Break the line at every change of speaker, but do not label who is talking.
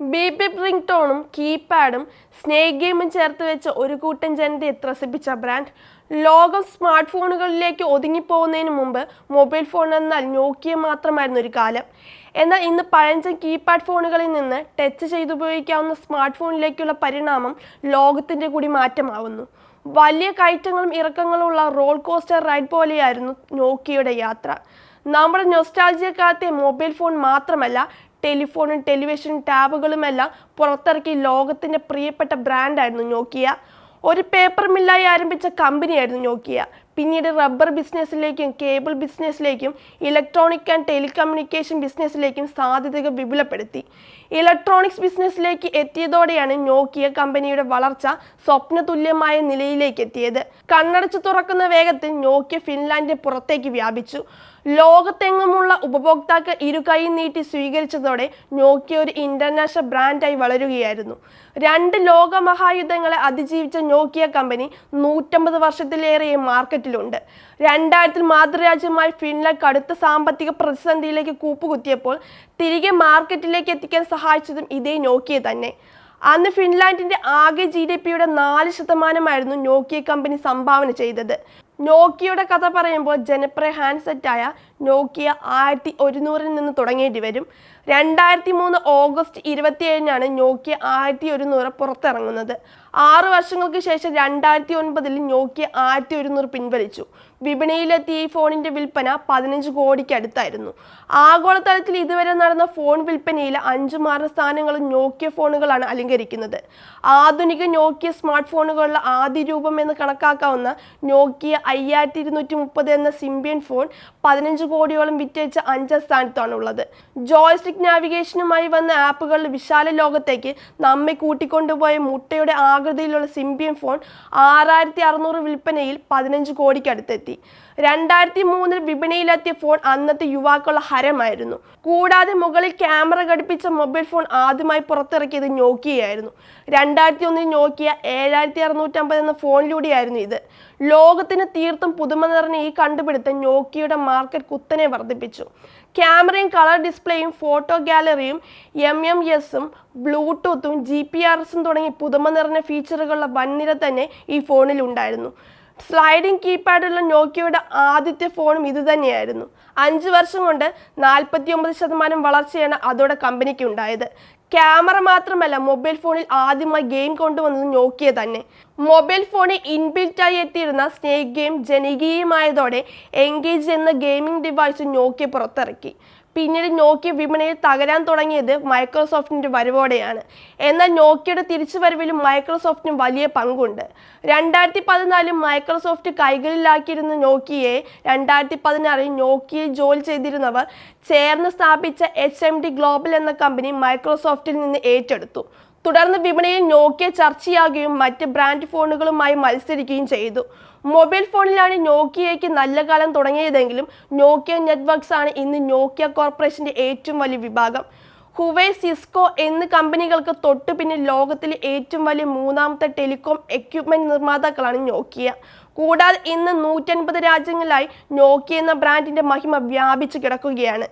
Beep ring ടോണും കീപാഡും snake ഗെയിമും ചേർത്ത് വെച്ച് ഒരു കൂട്ടം ജനതയെ ത്രസിപ്പിച്ച ബ്രാൻഡ് ലോകം സ്മാർട്ട് ഫോണുകളിലേക്ക് ഒതുങ്ങിപ്പോകുന്നതിന് മുമ്പ് മൊബൈൽ ഫോൺ എന്നാൽ നോക്കിയ മാത്രമായിരുന്നു ഒരു കാലം. എന്നാൽ ഇന്ന് പഴഞ്ചൻ കീപാഡ് ഫോണുകളിൽ നിന്ന് ടച്ച് ചെയ്തുപയോഗിക്കാവുന്ന സ്മാർട്ട് ഫോണിലേക്കുള്ള പരിണാമം ലോകത്തിന്റെ കൂടി മാറ്റമാവുന്നു. വലിയ കയറ്റങ്ങളും ഇറക്കങ്ങളുള്ള റോൾ കോസ്റ്റർ റൈഡ് പോലെയായിരുന്നു നോക്കിയയുടെ യാത്ര. നമ്മുടെ നൊസ്റ്റാൾജിയ കാലത്തെ മൊബൈൽ ഫോൺ മാത്രമല്ല ടെലിഫോണും ടെലിവിഷൻ ടാബുകളുമെല്ലാം പുറത്തിറക്കി ലോകത്തിന്റെ പ്രിയപ്പെട്ട ബ്രാൻഡായിരുന്നു നോക്കിയ. ഒരു പേപ്പർ മില്ലായി ആരംഭിച്ച കമ്പനിയായിരുന്നു നോക്കിയ. പിന്നീട് റബ്ബർ ബിസിനസ്സിലേക്കും കേബിൾ ബിസിനസ്സിലേക്കും ഇലക്ട്രോണിക് ആൻഡ് ടെലികമ്മ്യൂണിക്കേഷൻ ബിസിനസ്സിലേക്കും സാധ്യതകൾ വിപുലപ്പെടുത്തി. ഇലക്ട്രോണിക്സ് ബിസിനസ്സിലേക്ക് എത്തിയതോടെയാണ് നോക്കിയ കമ്പനിയുടെ വളർച്ച സ്വപ്നതുല്യമായ നിലയിലേക്ക് എത്തിയത് കണ്ണടച്ചു തുറക്കുന്ന വേഗത്തിൽ നോക്കിയ ഫിൻലാൻഡിന് പുറത്തേക്ക് വ്യാപിച്ചു. ലോകത്തെങ്ങുമുള്ള ഉപഭോക്താക്കൾ ഇരുകൈ നീട്ടി സ്വീകരിച്ചതോടെ നോക്കിയ ഒരു ഇന്റർനാഷണൽ ബ്രാൻഡായി വളരുകയായിരുന്നു. രണ്ട് ലോകമഹായുദ്ധങ്ങളെ അതിജീവിച്ച നോക്കിയ കമ്പനി നൂറ്റമ്പത് വർഷത്തിലേറെ മാർക്കറ്റിലുണ്ട് രണ്ടായിരത്തിൽ മാതൃരാജ്യമായ ഫിൻലാൻഡ് കടുത്ത സാമ്പത്തിക പ്രതിസന്ധിയിലേക്ക് കൂപ്പുകുത്തിയപ്പോൾ തിരികെ മാർക്കറ്റിലേക്ക് എത്തിക്കാൻ സഹായിച്ചതും ഇതേ നോക്കിയ തന്നെ. അന്ന് ഫിൻലാൻഡിന്റെ ആകെ ജി ഡി പിയുടെ നാല് ശതമാനമായിരുന്നു നോക്കിയ കമ്പനി സംഭാവന ചെയ്തത്. നോക്കിയയുടെ കഥ പറയുമ്പോൾ ജനപ്രിയ ഹാൻഡ്സെറ്റായ നോക്കിയ ആയിരത്തി ഒരുന്നൂറിൽ നിന്ന് തുടങ്ങേണ്ടി വരും. രണ്ടായിരത്തി മൂന്ന് ഓഗസ്റ്റ് ഇരുപത്തിയേഴിനാണ് നോക്കിയ ആയിരത്തി ഒരുന്നൂറ് പുറത്തിറങ്ങുന്നത്. ആറു വർഷങ്ങൾക്ക് ശേഷം രണ്ടായിരത്തി ഒൻപതിൽ നോക്കിയ ആയിരത്തി ഒരുന്നൂറ് പിൻവലിച്ചു. വിപണിയിലെത്തിയ ഈ ഫോണിന്റെ വിൽപ്പന പതിനഞ്ച് കോടിക്കടുത്തായിരുന്നു ആഗോളതലത്തിൽ ഇതുവരെ നടന്ന ഫോൺ വിൽപ്പനയിൽ അഞ്ച് മാറുന്ന സ്ഥാനങ്ങളും നോക്കിയ ഫോണുകളാണ് അലങ്കരിക്കുന്നത്. ആധുനിക നോക്കിയ സ്മാർട്ട് ഫോണുകളുടെ ആദ്യ രൂപം എന്ന് കണക്കാക്കാവുന്ന നോക്കിയ അയ്യായിരത്തി ഇരുന്നൂറ്റി മുപ്പത് എന്ന സിംബിയൻ ഫോൺ പതിനഞ്ച് കോടിയോളം വിറ്റഴിച്ച അഞ്ചാം സ്ഥാനത്താണ് ഉള്ളത് ജോയ്സ്റ്റിക് നാവിഗേഷനുമായി വന്ന ആപ്പുകളുടെ വിശാല ലോകത്തേക്ക് നമ്മെ കൂട്ടിക്കൊണ്ടുപോയ മുട്ടയുടെ ആകൃതിയിലുള്ള സിംബിയം ഫോൺ ആറായിരത്തി അറുന്നൂറ് വിൽപ്പനയിൽ പതിനഞ്ച് കോടിക്ക് അടുത്തെത്തി രണ്ടായിരത്തി മൂന്നിൽ വിപണിയിലെത്തിയ ഫോൺ അന്നത്തെ യുവാക്കളുടെ ഹരമായിരുന്നു. കൂടാതെ മുകളിൽ ക്യാമറ ഘടിപ്പിച്ച മൊബൈൽ ഫോൺ ആദ്യമായി പുറത്തിറക്കിയത് നോക്കിയായിരുന്നു രണ്ടായിരത്തി ഒന്നിൽ നോക്കിയ ഏഴായിരത്തി അറുന്നൂറ്റമ്പത് എന്ന ഫോണിലൂടെയായിരുന്നു ഇത്. ലോകത്തിന് തീർത്തും പുതുമ നിറഞ്ഞ ഈ കണ്ടുപിടുത്തം നോക്കിയുടെ മാർക്കറ്റ് കുത്തനെ വർദ്ധിപ്പിച്ചു. ക്യാമറയും കളർ ഡിസ്പ്ലേയും ഫോട്ടോ ഗാലറിയും എം എം എസും ബ്ലൂടൂത്തും ജി പി ആർ എസും തുടങ്ങി പുതുമ നിറഞ്ഞ ഫീച്ചറുകളുടെ വൻനിര തന്നെ ഈ ഫോണിലുണ്ടായിരുന്നു സ്ലൈഡിംഗ് കീപാഡുള്ള നോക്കിയയുടെ ആദ്യത്തെ ഫോണും ഇതുതന്നെയായിരുന്നു അഞ്ച് വർഷം കൊണ്ട് നാൽപ്പത്തി ഒമ്പത് ശതമാനം വളർച്ചയാണ് അതോടെ കമ്പനിക്ക് ഉണ്ടായത്. ക്യാമറ മാത്രമല്ല മൊബൈൽ ഫോണിൽ ആദ്യമായി ഗെയിം കൊണ്ടുവന്നത് നോക്കിയ തന്നെ. മൊബൈൽ ഫോണിൽ ഇൻബിൽറ്റായി എത്തിയിരുന്ന സ്നേക് ഗെയിം ജനകീയമായതോടെ എൻഗേജ് എന്ന ഗെയിമിംഗ് ഡിവൈസ് നോക്കിയ പുറത്തിറക്കി. പിന്നീട് നോക്കിയ വിപണിയിൽ തകരാൻ തുടങ്ങിയത് മൈക്രോസോഫ്റ്റിന്റെ വരവോടെയാണ്. എന്നാൽ നോക്കിയയുടെ തിരിച്ചുവരവിലും മൈക്രോസോഫ്റ്റിന് വലിയ പങ്കുണ്ട്. രണ്ടായിരത്തി പതിനാലിൽ മൈക്രോസോഫ്റ്റ് കൈകളിലാക്കിയിരുന്ന നോക്കിയെ രണ്ടായിരത്തി പതിനാറിൽ നോക്കിയിൽ ജോലി ചെയ്തിരുന്നവർ ചേർന്ന് സ്ഥാപിച്ച എച്ച് എം ഡി ഗ്ലോബൽ എന്ന കമ്പനി മൈക്രോസോഫ്റ്റിൽ നിന്ന് ഏറ്റെടുത്തു. തുടർന്ന് വിപണിയിൽ നോക്കിയ ചർച്ചയാകുകയും മറ്റ് ബ്രാൻഡ് ഫോണുകളുമായി മത്സരിക്കുകയും ചെയ്തു. മൊബൈൽ ഫോണിലാണ് നോക്കിയയ്ക്ക് നല്ല കാലം തുടങ്ങിയതെങ്കിലും നോക്കിയ നെറ്റ്വർക്ക്സ് ആണ് ഇന്ന് നോക്കിയ കോർപ്പറേഷന്റെ ഏറ്റവും വലിയ വിഭാഗം. ഹുവേ സിസ്കോ എന്നീ കമ്പനികൾക്ക് തൊട്ടു പിന്നിൽ ലോകത്തിലെ ഏറ്റവും വലിയ മൂന്നാമത്തെ ടെലികോം എക്യുപ്മെന്റ് നിർമ്മാതാക്കളാണ് നോക്കിയ. കൂടാതെ ഇന്ന് നൂറ്റൻപത് രാജ്യങ്ങളിലായി നോക്കിയ എന്ന ബ്രാൻഡിന്റെ മഹിമ വ്യാപിച്ചു കിടക്കുകയാണ്.